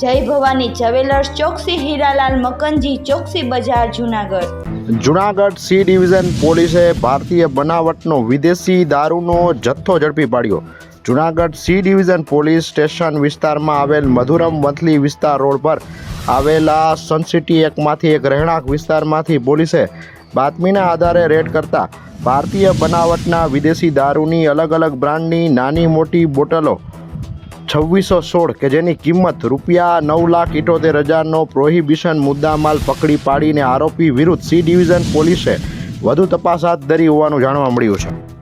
જય ભવાની જ્વેલર્સ ચોકસી હીરાલાલ મકનજી, ચોકસી બજાર, Junagadh. Junagadh C division પોલીસે ભારતીય બનાવટનો વિદેશી દારૂનો જથ્થો ઝડપી પાડ્યો. Junagadh C division police station વિસ્તારમાં આવેલ મધુરમ વંથલી વિસ્તાર રોડ પર આવેલા સનસિટી એકમાંથી એક રહેણાંક વિસ્તારમાંથી પોલીસે બાતમીના આધારે રેડ કરતા ભારતીય બનાવટના વિદેશી દારૂની અલગ અલગ બ્રાન્ડની નાની મોટી બોટલો છવ્વીસો સોળ, કે જેની કિંમત રૂપિયા નવ લાખ ઇઠોતેર હજારનો પ્રોહિબિશન મુદ્દામાલ પકડી પાડીને આરોપી વિરુદ્ધ સી ડિવિઝન પોલીસે વધુ તપાસ હાથ ધરી હોવાનું જાણવા મળ્યું છે.